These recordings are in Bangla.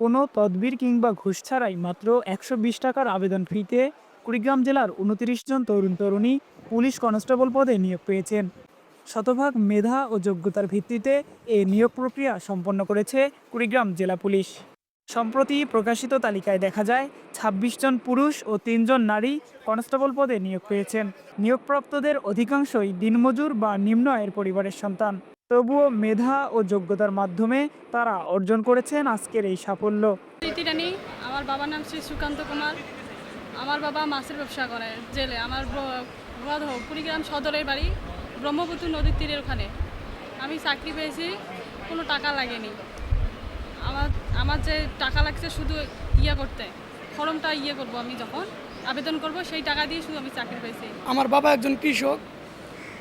কোনো তদবির কিংবা ঘুষ ছাড়াই মাত্র একশো বিশ টাকার আবেদন ফিতে কুড়িগ্রাম জেলার উনত্রিশ জন তরুণ তরুণী পুলিশ কনস্টেবল পদে নিয়োগ পেয়েছেন। শতভাগ মেধা ও যোগ্যতার ভিত্তিতে এই নিয়োগ প্রক্রিয়া সম্পন্ন করেছে কুড়িগ্রাম জেলা পুলিশ। সম্প্রতি প্রকাশিত তালিকায় দেখা যায় ২৬ জন পুরুষ ও তিনজন নারী কনস্টেবল পদে নিয়োগ পেয়েছেন। নিয়োগপ্রাপ্তদের অধিকাংশই দিনমজুর বা নিম্ন আয়ের পরিবারের সন্তান। তবুও মেধা ও যোগ্যতার মাধ্যমে তারা অর্জন করেছেন আজকের এই সাফল্য। রানী আমার বাবার নাম শ্রী সুকান্ত কুমার। আমার বাবা মাছের ব্যবসা করে জেলে। আমার কুড়িগ্রাম সদরের বাড়ি ব্রহ্মপুত্র নদীর তীরের ওখানে। আমি চাকরি পেয়েছি কোনো টাকা লাগেনি। আমার আমার যে টাকা লাগছে শুধু ইয়ে করতে। ফর্মটা ইয়ে করব আমি যখন। আবেদন করব সেই টাকা দিয়ে শুধু আমি চাকরি পেয়েছি। আমার বাবা একজন কৃষক।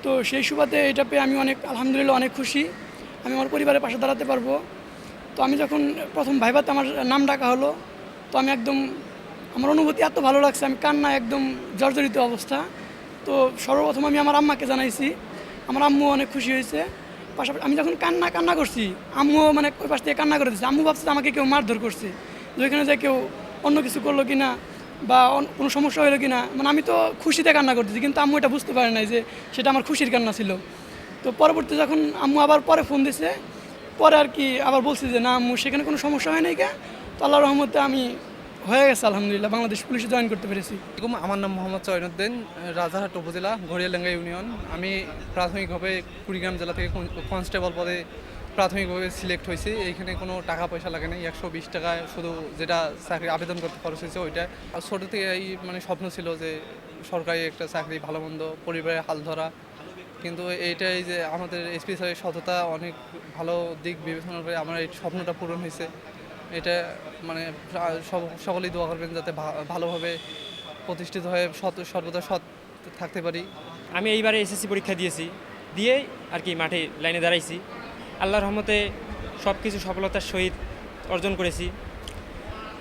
তো সেই সুবাদে এটা পেয়ে আমি অনেক, আলহামদুলিল্লাহ অনেক খুশি। আমি আমার পরিবারের পাশে দাঁড়াতে পারব। তো আমি যখন প্রথম ভাইবাতে আমার নাম ডাকা হলো, তো আমি একদম, আমার অনুভূতি এত ভালো লাগছে, আমি কান্না একদম জর্জরিত অবস্থা। তো সর্বপ্রথম আমি আমার আম্মাকে জানাইছি। আমার আম্মু অনেক খুশি হয়েছে। পাশাপাশি আমি যখন কান্না কান্না করছি, আম্মুও মানে ওই পাশ থেকে কান্না করে দিচ্ছে। আম্মু ভাবছে আমাকে কেউ মারধর করছে, যে ওইখানে যে কেউ অন্য কিছু করল কিনা। বা কোনো সমস্যা হলো কিনা মানে আমি তো খুশিতে কান্না করতেছি, কিন্তু আম্মু এটা বুঝতে পারে নাই যে সেটা আমার খুশির কান্না ছিল। তো পরবর্তী যখন আম্মু আবার পরে ফোন দিছে, পরে আর কি আবার বলছি যে, না আম্মু, সেখানে কোনো সমস্যা হয় নাই কে? তো আল্লাহ রহমতে আমি হয়ে গেছে, আলহামদুলিল্লাহ, বাংলাদেশ পুলিশে জয়েন করতে পেরেছি। আমার নাম মোহাম্মদ চয়নুদ্দিন রাজারহাট উপজেলা ঘড়িয়ালেঙ্গা ইউনিয়ন। আমি প্রাথমিকভাবে কুড়িগ্রাম জেলা থেকে কনস্টেবল পদে প্রাথমিকভাবে সিলেক্ট হয়েছি। এইখানে কোনো টাকা পয়সা লাগে না একশো বিশ টাকায় শুধু যেটা চাকরি আবেদন করতে খরচ হয়েছে ওইটা। আর ছোটো থেকে এই মানে স্বপ্ন ছিল যে সরকারি একটা চাকরি, ভালো মন্দ, পরিবারের হাল ধরা। কিন্তু এইটাই যে আমাদের এসপি সততা, অনেক ভালো দিক বিবেচনা করে আমার এই স্বপ্নটা পূরণ হয়েছে। এটা মানে সকলেই দোয়া করবেন যাতে ভালোভাবে প্রতিষ্ঠিত হয়ে সৎ, সর্বদা সৎ থাকতে পারি। আমি এইবারে এসএসসি পরীক্ষা দিয়েছি। দিয়ে আর কি মাঠে লাইনে দাঁড়াইছি। আল্লাহর রহমতে সব কিছু সফলতার সহিত অর্জন করেছি।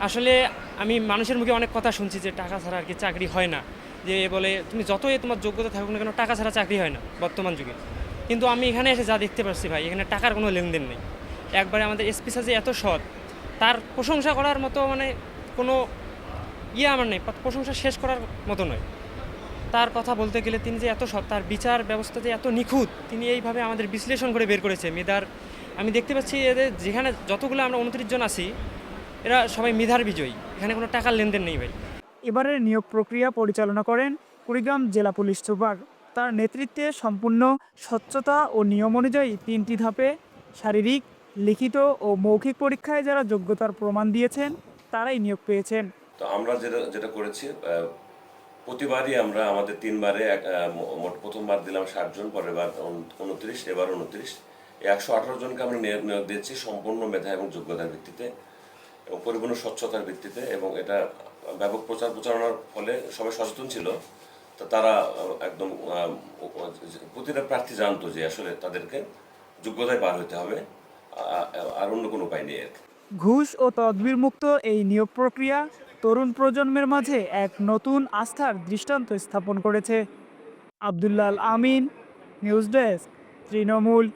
আসলে আমি মানুষের মুখে অনেক কথা শুনছি যে টাকা ছাড়া আর কি চাকরি হয় না। যে বলে, তুমি যতই তোমার যোগ্যতা থাকুক না কেন, টাকা ছাড়া চাকরি হয় না বর্তমান যুগে। কিন্তু আমি এখানে এসে যা দেখতে পাচ্ছি ভাই, এখানে টাকার কোনো লেনদেন নেই। একবারে আমাদের এসপি সাজে এত সৎ, তার প্রশংসা করার মতো মানে কোনো ইয়ে আমার নেই, প্রশংসা শেষ করার মতো নয়। তার কথা বলতে গেলে তিনি যে এত সৎ তার বিচার ব্যবস্থা যে এত নিখুঁত তিনি এইভাবে আমাদের বিশ্লেষণ করে বের করেছে। মেধার আমি দেখতে পাচ্ছি এদের যেখানে যতগুলো আমরা উনত্রিশ জন আছি এরা সবাই মেধার বিজয়ী। এখানে কোনো টাকার লেনদেন নেই ভাই। এবারের নিয়োগ প্রক্রিয়া পরিচালনা করেন কুড়িগ্রাম জেলা পুলিশ সুপার। তার নেতৃত্বে সম্পূর্ণ স্বচ্ছতা ও নিয়ম অনুযায়ী তিনটি ধাপে শারীরিক লিখিত ও মৌখিক পরীক্ষায় যারা যোগ্যতার প্রমাণ দিয়েছেন তারাই নিয়োগ পেয়েছেন। তো আমরা যেটা যেটা করেছি প্রতিবারই আমরা আমাদের তিনবারে মোট প্রথমবার দিলাম ষাট জন পরের বার উনত্রিশ, এবার উনত্রিশ। একশো আঠারো জনকে আমরা নিয়োগ দিয়েছি সম্পূর্ণ মেধা এবং যোগ্যতার ভিত্তিতে এবং পরিপূর্ণ স্বচ্ছতার ভিত্তিতে এবং এটা ব্যাপক প্রচার প্রচারণার ফলে সবাই সচেতন ছিল। তা তারা একদম প্রতিটা প্রার্থী জানতো যে আসলে তাদেরকে যোগ্যতায় পার হতে হবে। আর অন্য কোনো উপায় নেই আর কি। ঘুষ ও তদবির মুক্ত এই নিয়োগ প্রক্রিয়া তরুণ প্রজন্মের মাঝে এক নতুন আস্থার দৃষ্টান্ত স্থাপন করেছে। Abdullal Amin, news desk, Trinamool.